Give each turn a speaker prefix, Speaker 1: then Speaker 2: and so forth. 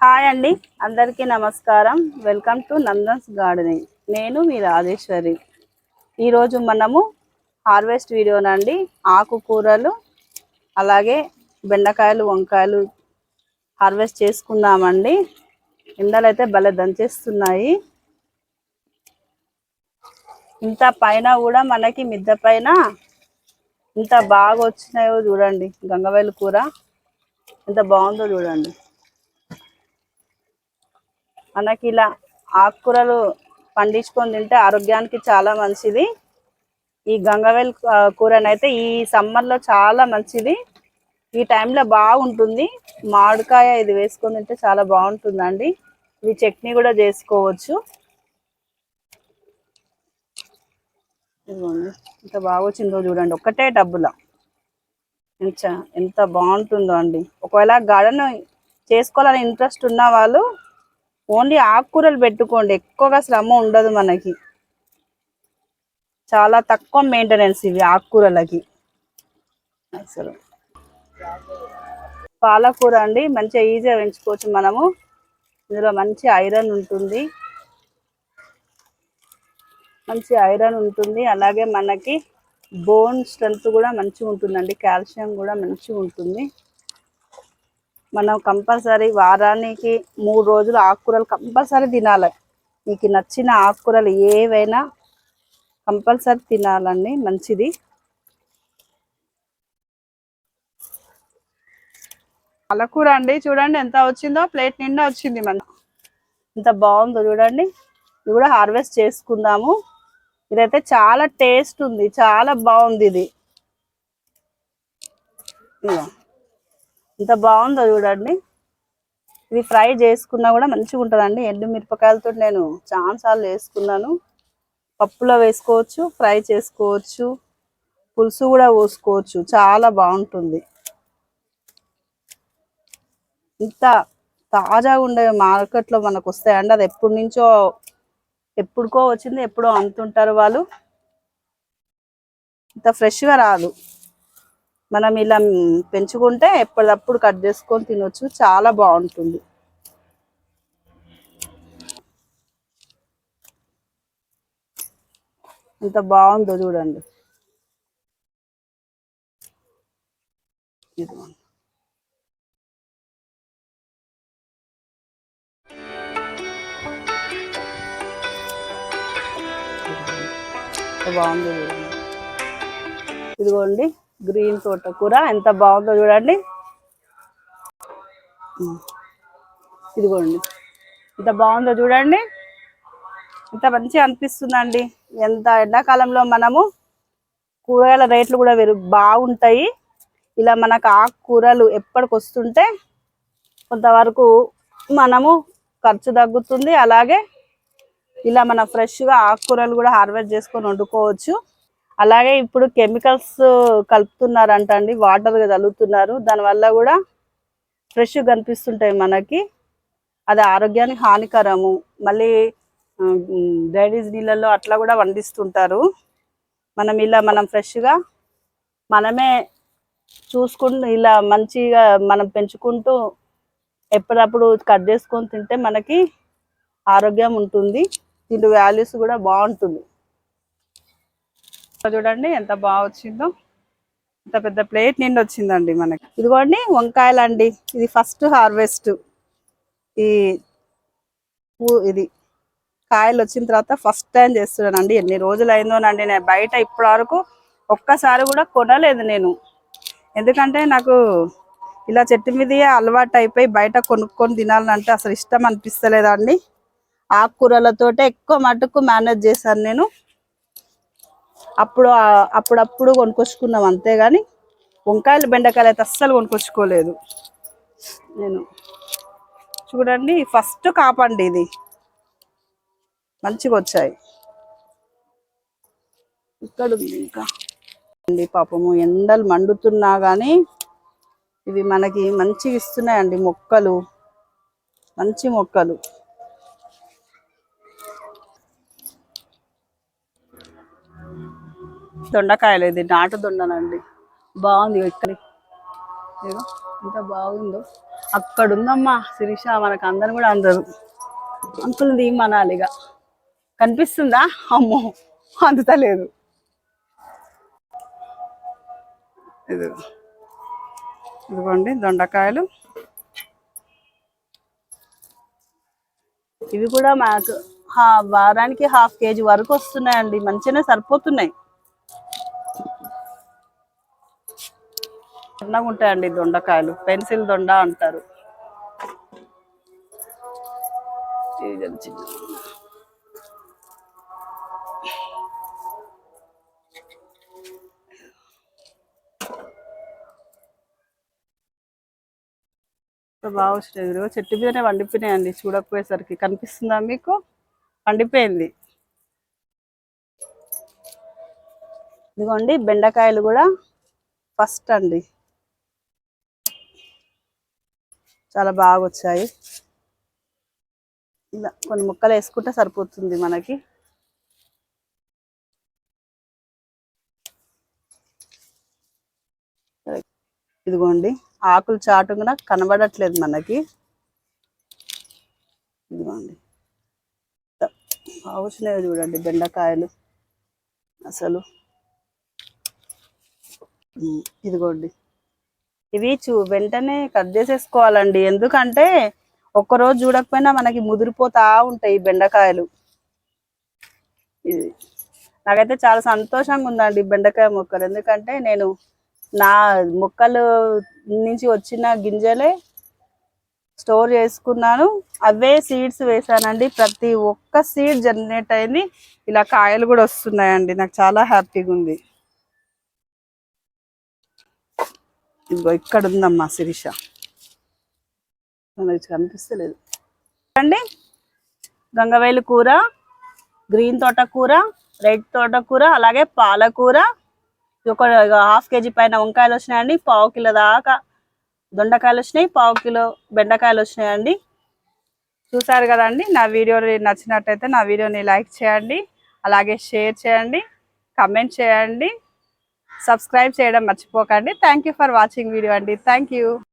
Speaker 1: Hi అండి అందరికీ నమస్కారం. Welcome to Nandan's gardening. నేను మీ రాజేశ్వరి. ఈరోజు మనము హార్వెస్ట్ వీడియోనండి ఆకుకూరలు అలాగే బెండకాయలు వంకాయలు హార్వెస్ట్ చేసుకుందామండి. ఎండలైతే భలే దంచేస్తున్నాయి. ఇంత పైన కూడా మనకి మిద్ద పైన ఇంత బాగా వచ్చినాయో చూడండి. గంగవేలు కూర ఎంత బాగుందో చూడండి. మనకి ఇలా ఆకుకూరలు పండించుకొని తింటే ఆరోగ్యానికి చాలా మంచిది. ఈ గంగవేల్ కూరనైతే ఈ సమ్మర్లో చాలా మంచిది. ఈ టైంలో బాగుంటుంది. మామిడికాయ ఇది వేసుకొని తింటే చాలా బాగుంటుందండి. ఇది చట్నీ కూడా చేసుకోవచ్చు. ఇంత ఎంత బాగా వచ్చిందో చూడండి. ఒకటే డబ్బులా. ఎంత ఎంత బాగుంటుందో అండి. ఒకవేళ గార్డెన్ చేసుకోవాలని ఇంట్రెస్ట్ ఉన్న వాళ్ళు ఓన్లీ ఆకుకూరలు పెట్టుకోండి. ఎక్కువగా శ్రమ ఉండదు మనకి. చాలా తక్కువ మెయింటెనెన్స్ ఇవి ఆకుకూరలకి. అసలు. పాలకూర అండి మంచిగా ఈజీగా పెంచుకోవచ్చు మనము. ఇందులో మంచి ఐరన్ ఉంటుంది. మంచి ఐరన్ ఉంటుంది. అలాగే మనకి బోన్ స్ట్రెంత్ కూడా మంచిగా ఉంటుందండి. కాల్షియం కూడా మంచిగా ఉంటుంది. మనం కంపల్సరీ వారానికి మూడు రోజులు ఆకుకూరలు కంపల్సరీ తినాలి. మీకు నచ్చిన ఆకుకూరలు ఏవైనా కంపల్సరీ తినాలండి మంచిది. పాలకూర అండి చూడండి ఎంత వచ్చిందో ప్లేట్ నిండా వచ్చింది మన. ఎంత బాగుందో చూడండి. ఇది కూడా హార్వెస్ట్ చేసుకుందాము. ఇదైతే చాలా టేస్ట్ ఉంది చాలా బాగుంది ఇది. ఎంత బాగుందో చూడండి. ఇది ఫ్రై చేసుకున్నా కూడా మంచిగా ఉంటుందండి. ఎండు మిరపకాయలతో నేను చాలా సార్లు వేసుకున్నాను. పప్పులో వేసుకోవచ్చు ఫ్రై చేసుకోవచ్చు పులుసు కూడా పోసుకోవచ్చు. చాలా బాగుంటుంది. ఇంత తాజాగా ఉండే మార్కెట్లో మనకు వస్తాయండి. అది ఎప్పటి నుంచో ఎప్పుడుకో వచ్చింది ఎప్పుడో అంతుంటారు వాళ్ళు. ఇంత ఫ్రెష్గా రాదు. మనం ఇలా పెంచుకుంటే ఎప్పటికప్పుడు కట్ చేసుకొని తినొచ్చు. చాలా బాగుంటుంది. ఎంత బాగుందో చూడండి. బాగుంది ఇదిగోండి. గ్రీన్ తోటకూర ఎంత బాగుందో చూడండి. ఇదిగోండి. ఎంత బాగుందో చూడండి. ఎంత మంచిగా అనిపిస్తుందండి. ఎంత ఎండాకాలంలో మనము కూరగాయల రేట్లు కూడా వెరు బాగుంటాయి. ఇలా మనకు ఆకుకూరలు ఎప్పటికి వస్తుంటే కొంతవరకు మనము ఖర్చు తగ్గుతుంది. అలాగే ఇలా మన ఫ్రెష్గా ఆకుకూరలు కూడా హార్వెస్ట్ చేసుకొని వండుకోవచ్చు. అలాగే ఇప్పుడు కెమికల్స్ కలుపుతున్నారంట అండి వాటర్ చల్లుతున్నారు దానివల్ల కూడా ఫ్రెష్గా కనిపిస్తుంటాయి మనకి. అది ఆరోగ్యానికి హానికరము. మళ్ళీ డ్రైనేజ్ నీళ్ళల్లో అట్లా కూడా వండిస్తుంటారు. మనం ఇలా మనం ఫ్రెష్గా మనమే చూసుకుంటూ ఇలా మంచిగా మనం పెంచుకుంటూ ఎప్పుడప్పుడు కట్ చేసుకొని తింటే మనకి ఆరోగ్యం ఉంటుంది. దీని వాల్యూస్ కూడా బాగుంటుంది. చూడండి ఎంత బాగా వచ్చిందో. ఇంత పెద్ద ప్లేట్ నిండి వచ్చిందండి మనకి. ఇదిగోండి వంకాయలు అండి ఇది ఫస్ట్ హార్వెస్ట్. ఈ ఇది కాయలు వచ్చిన తర్వాత ఫస్ట్ టైం చేస్తున్నానండి. ఎన్ని రోజులు అయిందోనండి నేను బయట ఇప్పటి వరకు ఒక్కసారి కూడా కొనలేదు నేను. ఎందుకంటే నాకు ఇలా చెట్టు మీద అలవాటు అయిపోయి బయట కొనుక్కొని తినాలంటే అసలు ఇష్టం అనిపిస్తలేదండి. ఆకుకూరలతోటే ఎక్కువ మటుకు మేనేజ్ చేశాను నేను. అప్పుడు అప్పుడప్పుడు కొనుక్కొచ్చుకున్నాం అంతేగాని వంకాయలు బెండకాయలు అయితే అస్సలు కొనుక్కొచ్చుకోలేదు నేను చూడండి ఫస్ట్ కాపండి ఇది. మంచిగా వచ్చాయి. ఇక్కడ ఉంది ఇంకా. అండి పాపము ఎండలు మండుతున్నా కానీ ఇవి మనకి మంచిగా ఇస్తున్నాయండి మొక్కలు. మంచి మొక్కలు. దొండకాయలు ఇది నాటు దొండనండి బాగుంది ఇక్కడ. ఇదిగో ఎంత బాగుందో. అక్కడ ఉందమ్మా శిరీష మనకు అందరు కూడా అందరు. అంకుల్ దిగమనాలి కనిపిస్తుందా? అమ్మో అందుతలేదు ఇది ఇదిగోండి దొండకాయలు. ఇవి కూడా మాకు వారానికి హాఫ్ కేజీ వరకు వస్తున్నాయండి. మంచిగానే సరిపోతున్నాయి. చిన్నగా ఉంటాయండి దొండకాయలు. పెన్సిల్ దొండ అంటారు. బాగా వచ్చినాయి చెట్టు మీదనే వండిపోయినాయండి. చూడకపోయేసరికి. కనిపిస్తుందా మీకు? వండిపోయింది. ఇదిగోండి బెండకాయలు కూడా ఫస్ట్ అండి. చాలా బాగా వచ్చాయి ఇలా కొన్ని ముక్కలు వేసుకుంటే సరిపోతుంది మనకి. ఇదిగోండి ఆకులు చాటు కూడా కనబడట్లేదు మనకి. ఇదిగోండి. బాగా వచ్చినాయి చూడండి బెండకాయలు అసలు. ఇదిగోండి. ఇవి చూ వెంటనే కట్ చేసేసుకోవాలండి. ఎందుకంటే ఒక్కరోజు చూడకపోయినా మనకి ముదిరిపోతా ఉంటాయి బెండకాయలు. ఇది నాకైతే చాలా సంతోషంగా ఉందండి బెండకాయ మొక్కలు. ఎందుకంటే నేను నా మొక్కలు నుంచి వచ్చిన గింజలే స్టోర్ చేసుకున్నాను. అవే సీడ్స్ వేసానండి. ప్రతి ఒక్క సీడ్ జనరేట్ అయింది. ఇలా కాయలు కూడా వస్తున్నాయండి. నాకు చాలా హ్యాపీగా ఉంది. ఇదిగో ఇక్కడ ఉందమ్మా శిరీష మనకి కనిపిస్తలేదు అండి గంగవేలు కూర గ్రీన్ తోటకూర రెడ్ తోటకూర అలాగే పాలకూర. ఒక హాఫ్ కేజీ పైన వంకాయలు వచ్చినాయండి పావు కిలో దాకా దొండకాయలు వచ్చినాయి పావు కిలో బెండకాయలు వచ్చినాయండి. చూసారు కదండి నా వీడియో నచ్చినట్టయితే నా వీడియోని లైక్ చేయండి అలాగే షేర్ చేయండి కమెంట్ చేయండి. సబ్స్క్రైబ్ చేయడం మర్చిపోకండి. Thank you for watching video అండి. Thank you